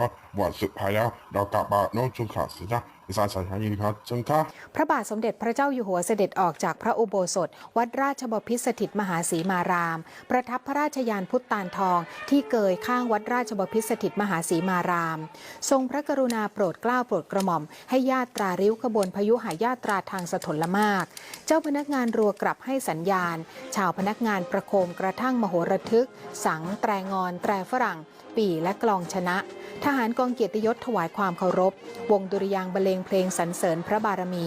องบาทสุดท้ายแล้วเรากลับมาสเบ ตจีโยมดินเนจะมาหาที่เด็ดสุดยอดกุศลวันสายแล้วเรากลับมาน้องชงขาสิจ้าอีสานสายทางยินครับจังค่ะพระบาทสมเด็จพระเจ้าอยู่หัวเสด็จออกจากพระอุโบสถ วัดราชบพิตรสถิตมหาศรีมาราม ประทับพระราชยานพุทธตานทอง ที่เกยข้างวัดราชบพิตรสถิตมหาศรีมาราม ทรงพระกรุณาโปรดเกล้าโปรดกระหม่อม ให้ญาตราริ้วขบวนพยุหายาตราทางสถลมาก เจ้าพนักงานรัวกลับให้สัญญาณ ชาวพนักงานประโคมกระทั่งมโหระทึก สังแตรงอนแตรฝรั่ง ปีและกลองชนะ ทหารกองเกียรติยศถวายความเคารพ วงดุริยางบรรเลงเพลงสรรเสริญพระบารมี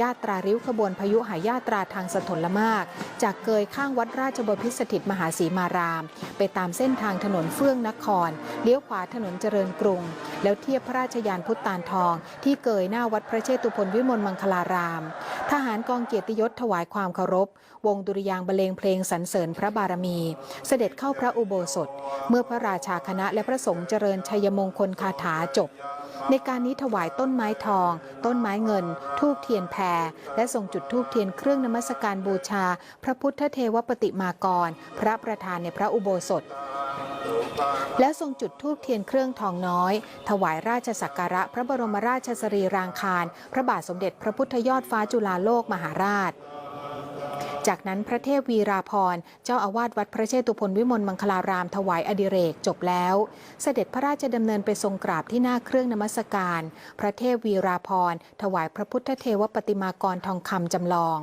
ญาตราริ้วขบวนพยุหายาตราทางสถลมาก จากเกยข้างวัดราชบพิษสถิตมหาศรีมาราม ไปตามเส้นทางถนนเฟื่องนคร เลี้ยวขวาถนนเจริญกรุง แล้วเทียบพระราชยานพุทธตานทอง ที่เกยหน้าวัดพระเชตุพนวิมลมังคลาราม ทหารกองเกียรติยศถวายความเคารพ วงดุริยางบรรเลงเพลงสรรเสริญพระบารมี เสด็จเข้าพระอุโบสถ เมื่อพระราชาคณะและพระสงฆ์เจริญชัยมงคลคาถาจบ ในการนี้ถวายต้นไม้ทอง ต้นไม้เงิน ทูบเทียนแพร และส่งจุดทูบเทียนเครื่องนมัสการบูชา พระพุทธเทวปฏิมากร พระประธานในพระอุโบสถ แล้วทรงจุดธูปเทียนเครื่องทองน้อย ถวายราชสักการะพระบรมราชสรีรางคาร พระบาทสมเด็จพระพุทธยอดฟ้าจุฬาโลกมหาราช จากนั้นพระเทพวีราพรเจ้าอาวาสวัดพระเชตุพนวิมลมังคลารามถวายอดิเรกจบแล้ว เสด็จพระราชดำเนินไปทรงกราบที่หน้าเครื่องนมัสการ พระเทพวีราพรถวายพระพุทธเทวปฏิมากรทองคำจำลอง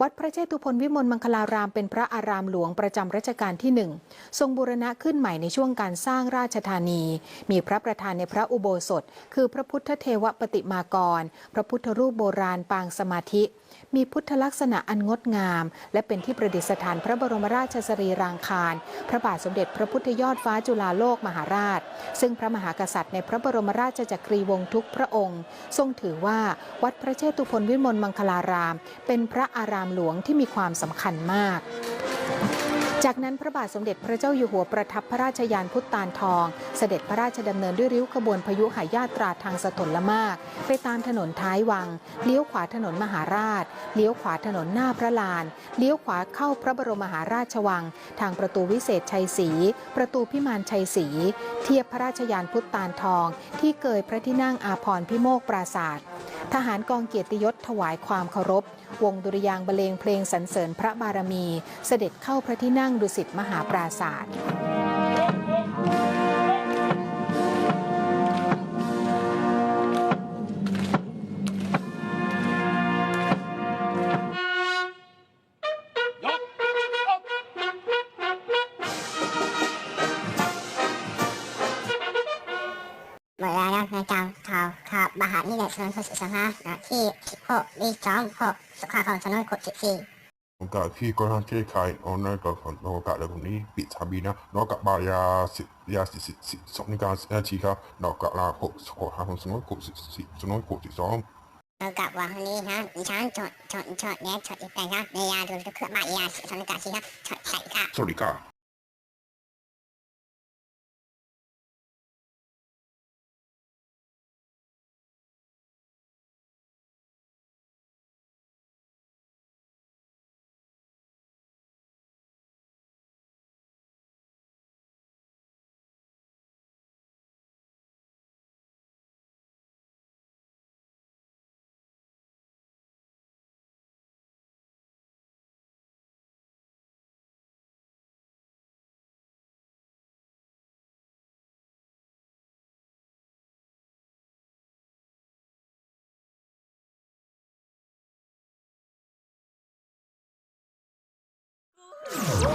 วัดพระเชตุพนวิมลมังคลารามเป็นพระอารามหลวงประจำรัชกาลที่หนึ่งทรงบูรณะขึ้นใหม่ในช่วงการสร้างราชธานี มีพระประธานในพระอุโบสถ คือพระพุทธเทวปฏิมากร พระพุทธรูปโบราณปางสมาธิ มีพุทธลักษณะอันงดงามและเป็นที่ประดิษฐานพระบรมราชสรีรางคาร พระบาทสมเด็จพระพุทธยอดฟ้าจุฬาโลกมหาราช ซึ่งพระมหากษัตริย์ในพระบรมราชจักรีวงศ์ทุกพระองค์ ทรงถือว่าวัดพระเชตุพนวิมลมังคลาราม เป็นพระอารามหลวงที่มีความสำคัญมาก จากนั้นพระบาทสมเด็จพระเจ้าอยู่หัวประทับพระราชยานพุทธานทอง เสด็จพระราชดำเนินด้วยริ้วขบวนพยุหายาตราทางสถลมาก ไปตามถนนท้ายวัง เลี้ยวขวาถนนมหาราช เลี้ยวขวาถนนหน้าพระลาน เลี้ยวขวาเข้าพระบรมมหาราชวัง ทางประตูวิเศษชัยศรี ประตูพิมานชัยศรี เทียบพระราชยานพุทธานทอง ที่เกยพระที่นั่งอาพรณ์พิโมกปราศาสตร์ทหารกองเกียรติยศถวายความเคารพ วงดุริยางบรรเลงเพลงสรรเสริญพระบารมี เสด็จเข้าพระที่นั่งดุสิตมหาปราศาสตร์ นี่แหละถนนพระสุสังหานะที่16ลีจอม6สุขาของถนนกด14โอกาสที่ก็ทางเจ้ไข่ออนไลน์กับโอกาสอะไรพวกนี้ปิดทาบีนะนอกกับบายาสิยาสิสิสิสองในการนาทีครับนอกกับลาหกขอหาของสนอยกดสิสิสนอยกดสิสองเรากับวันนี้นะดิฉันจดจดจดเนี้ยจดอีกแต่ครับในยาดูเครื่องหมายาสถานการสิครับจดใส่ค่ะสวัสดีครับ 어?